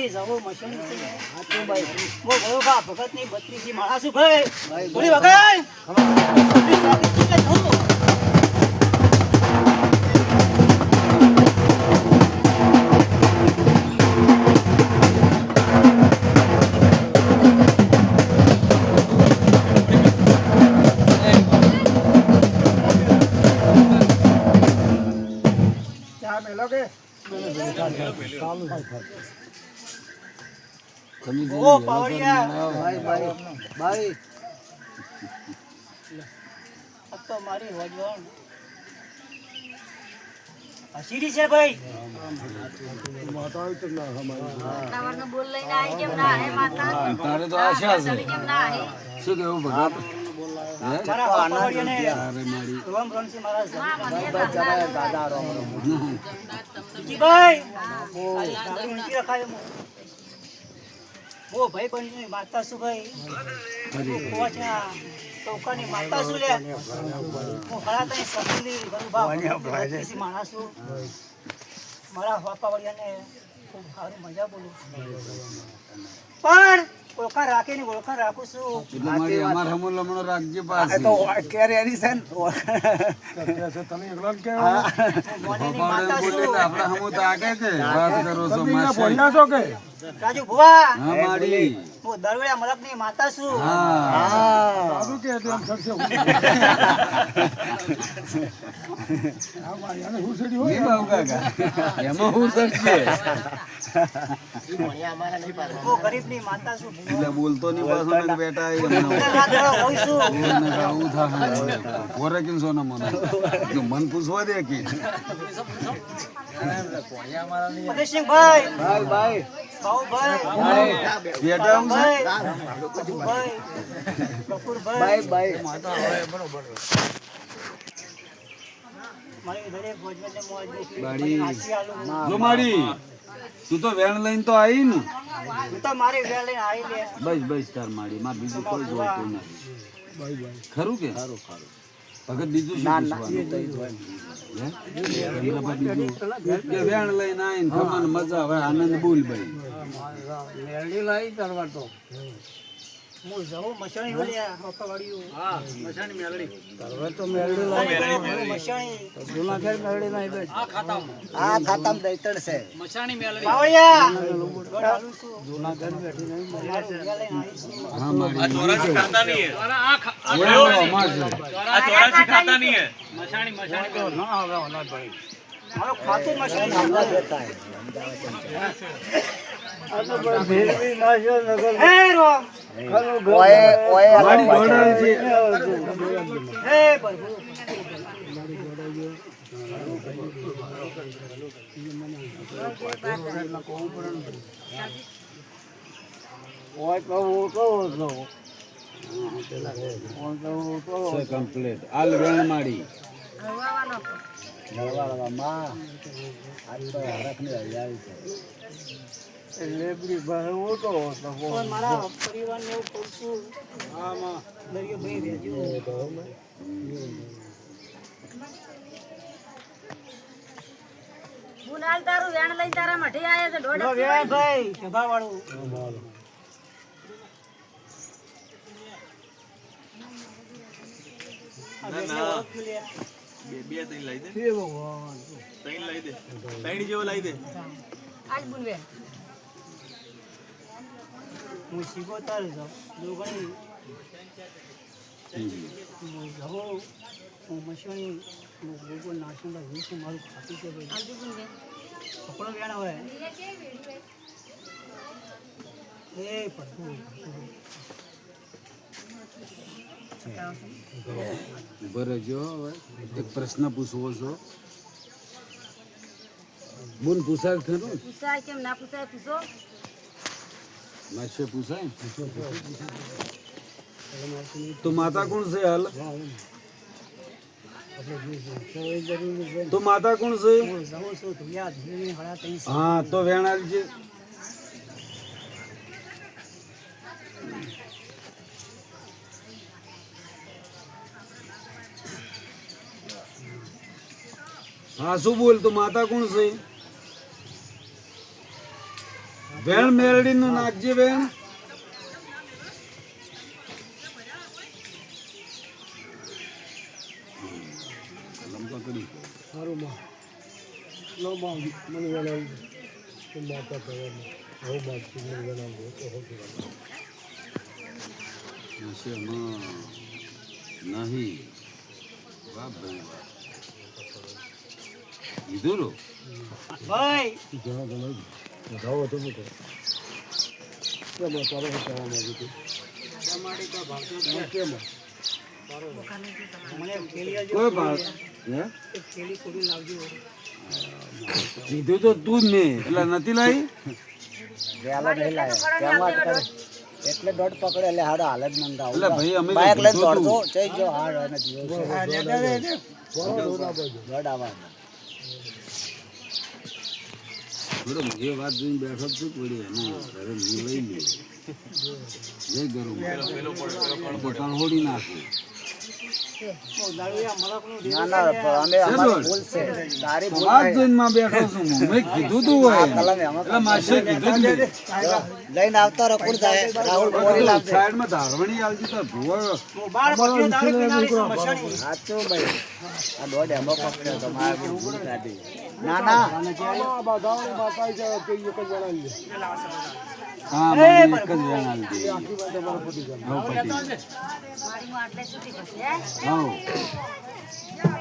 જોગણી જવો મશીન છે. મો ગયો બા ભગતની બત્રીસી માળા શું ભાઈ બોલી વગાડ પોલીસ રાખી તું કે હું ચા મેલો કે ઓ પાવડિયા ભાઈ ભાઈ. ભાઈ આ તો મારી વજવણ સીડી છે ભાઈ. સવારનો બોલ લઈને આવી કેમ ના હે માતા? તારે તો આશા છે. ચડી કેમ ના હે? શું કેવું ભગત મારા. ઓ ભાઈ બંધ માતા શું ભાઈ? તું ટોકાની માતા શું લે? હું ખરા તને સકલી ગરુભા માણસ છું. મારા વાપાવડિયાને ખૂબ સારું મજા બોલું. પણ ઓળખાણ રાખીને ઓળખાણ રાખું છું. એટલે મારી અમાર હમો લમણો રાખજે કેર એની છે ને આપણા હમો તો આગે છે. વાત કરો છો માસી. રાજુ ભુવા. હા મારી હું દરવેડા મલકની માતા છું. હા. નહીં બાબુ કાકા? એમાં હું સરશે હું ગરીબની માતા છું. ભુવા. એટલે બોલતો નહીં પાછો બેટા એ હમણાં. હું કે કેમ સોના મને? મન પૂછવા દે કે? ભાઈ ભાઈ તું તો વેણ લઈને તો આવી ને તું તો મારી વેલ લઈને આવી લે. બસ બસ તાર મારી માર બીજું કોઈ જોતું નથી. ખરું કે? ભગત બીજું શું પૂછવાનું વેણ લઈને આવીને મજા આવે આનંદ બોલ ભાઈ. હું જવું મસાણી ઓલ્યા, મફાવાળીઓ. તો મેળવી લાવી હું મસાણી. જૂના ઘેર મેળવી લાવી બેઠ આ ખાતામાં. દૈતણ છે. બાવળિયા, ગોળ હાલું છું. બેઠી નહીં. મારું વેલ લઈને આવી છું. હા મારી વેણ અમાર છે. મારું ખાતું મસાણી છે. હે રોમ, ઓએ ઓએ મારી જોડાણ મશીન છું છે. કમ્પ્લીટ આલ વેણ મારી હવાવાનો જળવાળવામાં આજ તો હરખની હરિયાળી છે લેબડી ભાઈ હું તો મારા પરિવારને એવું કહું છું દરિયોભાઈ રહેજો. હું તારું વેણ લઈને તારા મઠે આયા છે દોઢ લો વેવાભાઈ, સભાવાળું. આ બેને ઓળખ્યું લે. આજ બુન વેણ હું શિકોતર જાઉં. જોગણી. હું જવું. હું મસણી. હું ગોગો નાસુંડા હું છું. મારું ખાતું છે ભાઈ. આજ બુન કપડો વેણ હવે. એ પ્રભુ, ઊભો રહેજો હવે એક પ્રશ્ન પૂછવો છો બોલ પૂછાય ખરું પૂછાય કેમ ના પૂછાય પૂછો માસે પૂછાય તો માતા કોણ છે હાલ તો માતા કોણ છે હું તો વેણાલ છે હા શું બોલ તો માતા કોણ છે? બેન મેરડી નું નાખજે વેણ? લંબા કરી નશેમાં નહીં. વાહ ભાઈ રો ભાઈ. મને થેલી આલજો. કોઈ ભાગ. હે? એક થેલી પૂરી લાવજો. કીધું તો તું જ નહીં એટલે નથી લાવી? વેલો નહીં જ એટલે દોઢ પકડે એટલે હાડો હાલ જ મંદા એટલે ભાઈ અમે બાઇક લઈને દોડતો જઈ જો હાડ જીવો છે. દે. દોડ આવવા બરોબર જે વાત જોઈને બેઠો જ છું પડી એને ઘરે હું લઈ લઉં જય ગરમ તળહોડી નાખું. ઓ, દારૂડિયા મલકનું ના ના અમે અમારી ભૂલ છે. તારી ભૂલ વાત નહીં. જોઈને માં બેઠો છું હું. મેં કીધું તું હોય આ કલમ એમાં એટલે માસે કીધું જ નહીં. લઈને આવતા રહો કોણ જાય રાહુલ બોરી ધારવણી તો ભૂવો ભાઈ. આ એમાં પકડ્યો તો મારે ભૂલ કાઢી ના ના. હા મને એક જ વેણ આલી દે હવે પતી ગયું. વાડીમાં આટલે સુધી પછી હે હઉ.